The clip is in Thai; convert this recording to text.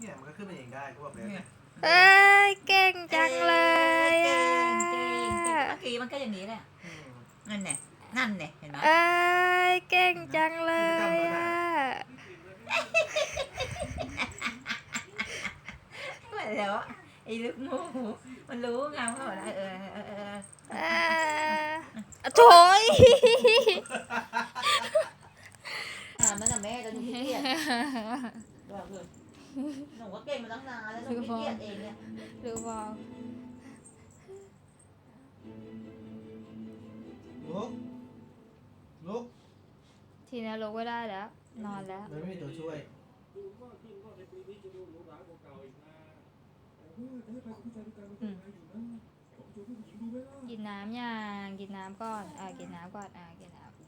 เนี่ยมันก็ขึ้นมาเองได้ก็บอกแล้วเนี่ยเอ้ยเก่งจังเลยเก่อะงเก่งเก่งเมื่อกี้มันก็อย่างนี้แหละอืมนั่นเนี่ยนั่นเนี่ยเห็นไหมเอ้ยเก่งจังเลยอะเดี๋ยวไอ้ลูกหมูมันรู้ไงว่าอะไรเออเออเออเอ้ยโถยอ่ามันน่ะแม่ตอนหนูขี้เกียจบอกเลย หนูก็เก่งมาตั้งนานแล้วหนูขี้เกียจเองเนี่ยหรือบอกลุกลุกทีนี้ลุกไม่ได้แล้ว นอนแล้วมันไม่มีตัวช่วยกินน้ำยังกินน้ำก่อนอ่ากินน้ำก่อนอ่ากินน้ำ